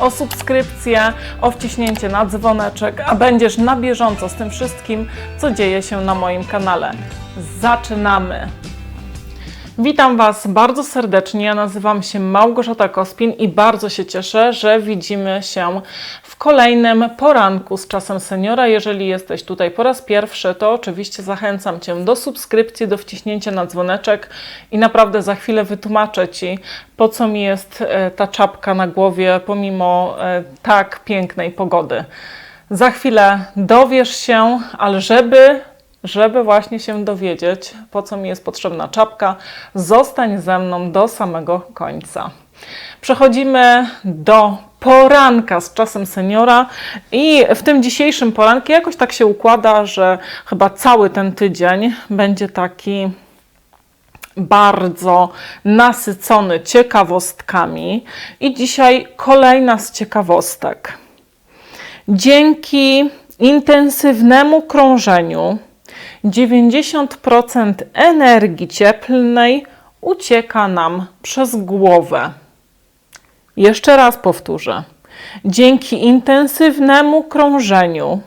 o subskrypcję, o wciśnięcie na dzwoneczek, a będziesz na bieżąco z tym wszystkim, co dzieje się na moim kanale. Zaczynamy! Witam Was bardzo serdecznie. Ja nazywam się Małgorzata Kospin i bardzo się cieszę, że widzimy się w kolejnym poranku z czasem seniora. Jeżeli jesteś tutaj po raz pierwszy, to oczywiście zachęcam Cię do subskrypcji, do wciśnięcia na dzwoneczek i naprawdę za chwilę wytłumaczę Ci, po co mi jest e, ta czapka na głowie, pomimo e, tak pięknej pogody. Za chwilę dowiesz się, ale żeby żeby właśnie się dowiedzieć, po co mi jest potrzebna czapka, zostań ze mną do samego końca. Przechodzimy do poranka z czasem seniora i w tym dzisiejszym poranku jakoś tak się układa, że chyba cały ten tydzień będzie taki bardzo nasycony ciekawostkami i dzisiaj kolejna z ciekawostek. Dzięki intensywnemu krążeniu 90% energii cieplnej ucieka nam przez głowę. Jeszcze raz powtórzę. Dzięki intensywnemu krążeniu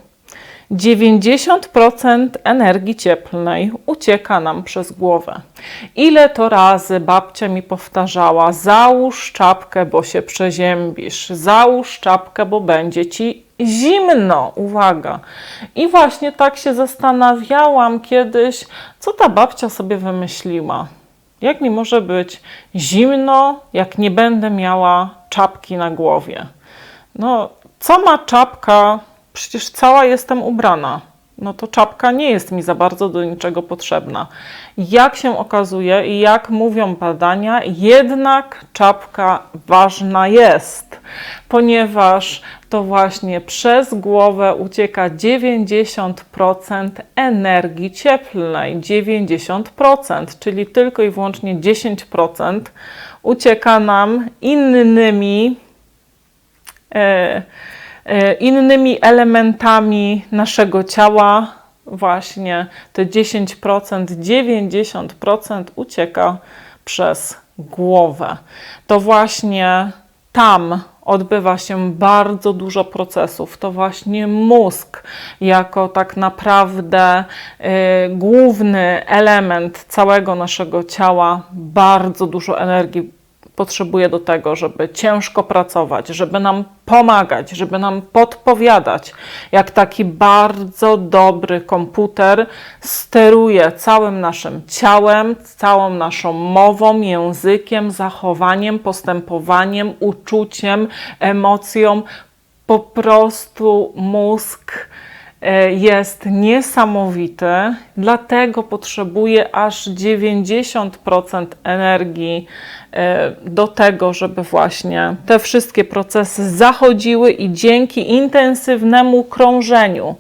90% energii cieplnej ucieka nam przez głowę. Ile to razy babcia mi powtarzała: załóż czapkę, bo się przeziębisz, załóż czapkę, bo będzie ci zimno. Uwaga. I właśnie tak się zastanawiałam kiedyś, co ta babcia sobie wymyśliła. Jak mi może być zimno, jak nie będę miała czapki na głowie? No, co ma czapka przecież cała jestem ubrana. No to czapka nie jest mi za bardzo do niczego potrzebna. Jak się okazuje i jak mówią badania, jednak czapka ważna jest, ponieważ to właśnie przez głowę ucieka 90% energii cieplnej. 90%, czyli tylko i wyłącznie 10% ucieka nam innymi. E, E, innymi elementami naszego ciała, właśnie te 10%, 90% ucieka przez głowę. To właśnie tam odbywa się bardzo dużo procesów. To właśnie mózg, jako tak naprawdę y, główny element całego naszego ciała, bardzo dużo energii potrzebuje do tego, żeby ciężko pracować, żeby nam pomagać, żeby nam podpowiadać, jak taki bardzo dobry komputer steruje całym naszym ciałem, całą naszą mową, językiem, zachowaniem, postępowaniem, uczuciem, emocją. Po prostu mózg jest niesamowity, dlatego potrzebuje aż 90% energii E, do tego, żeby właśnie te wszystkie procesy zachodziły i dzięki intensywnemu krążeniu,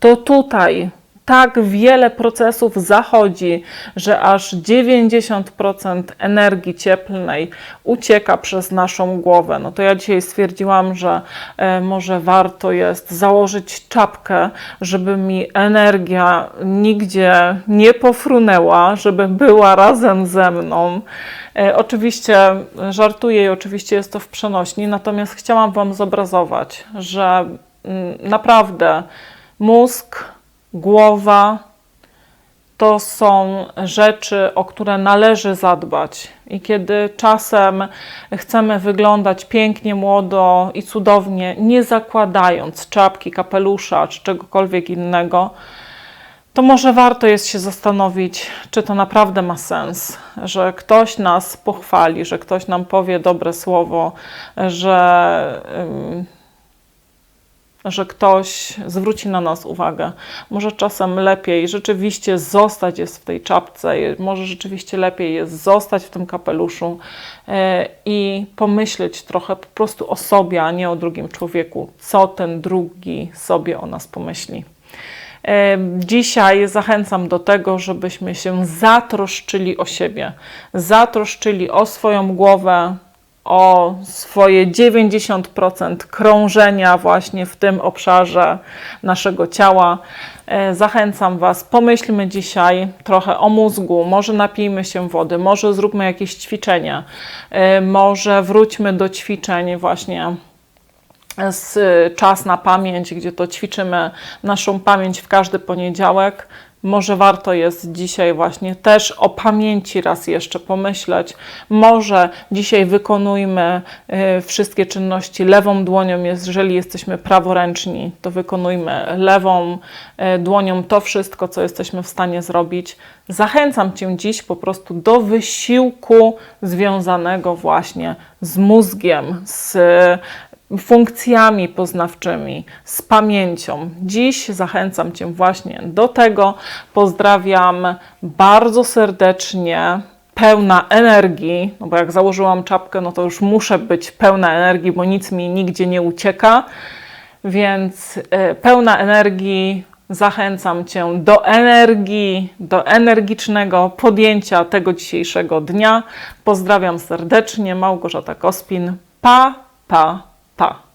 to tutaj tak wiele procesów zachodzi, że aż 90% energii cieplnej ucieka przez naszą głowę. No to ja dzisiaj stwierdziłam, że e, może warto jest założyć czapkę, żeby mi energia nigdzie nie pofrunęła, żeby była razem ze mną. E, oczywiście żartuję i oczywiście jest to w przenośni, natomiast chciałam Wam zobrazować, że mm, naprawdę mózg, głowa to są rzeczy, o które należy zadbać. I kiedy czasem chcemy wyglądać pięknie, młodo i cudownie, nie zakładając czapki, kapelusza czy czegokolwiek innego, to może warto jest się zastanowić, czy to naprawdę ma sens, że ktoś nas pochwali, że ktoś nam powie dobre słowo, że, że ktoś zwróci na nas uwagę. Może czasem lepiej rzeczywiście zostać jest w tej czapce, może rzeczywiście lepiej jest zostać w tym kapeluszu e, i pomyśleć trochę po prostu o sobie, a nie o drugim człowieku, co ten drugi sobie o nas pomyśli. E, Dzisiaj zachęcam do tego, żebyśmy się zatroszczyli o siebie, zatroszczyli o swoją głowę, o swoje 90% krążenia właśnie w tym obszarze naszego ciała. E, Zachęcam Was, pomyślmy dzisiaj trochę o mózgu, może napijmy się wody, może zróbmy jakieś ćwiczenia, e, może wróćmy do ćwiczeń właśnie z czas na pamięć, gdzie to ćwiczymy naszą pamięć w każdy poniedziałek. Może warto jest dzisiaj właśnie też o pamięci raz jeszcze pomyśleć. Może dzisiaj wykonujmy y, wszystkie czynności lewą dłonią, jeżeli jesteśmy praworęczni, to wykonujmy lewą y, dłonią to wszystko, co jesteśmy w stanie zrobić. Zachęcam Cię dziś po prostu do wysiłku związanego właśnie z mózgiem, z funkcjami poznawczymi, z pamięcią. Dziś zachęcam Cię właśnie do tego. Pozdrawiam bardzo serdecznie. Pełna energii, no bo jak założyłam czapkę, no to już muszę być pełna energii, bo nic mi nigdzie nie ucieka. Więc e, pełna energii, zachęcam Cię do energii, do energicznego podjęcia tego dzisiejszego dnia. Pozdrawiam serdecznie, Małgorzata Kospin. Pa, pa, pa.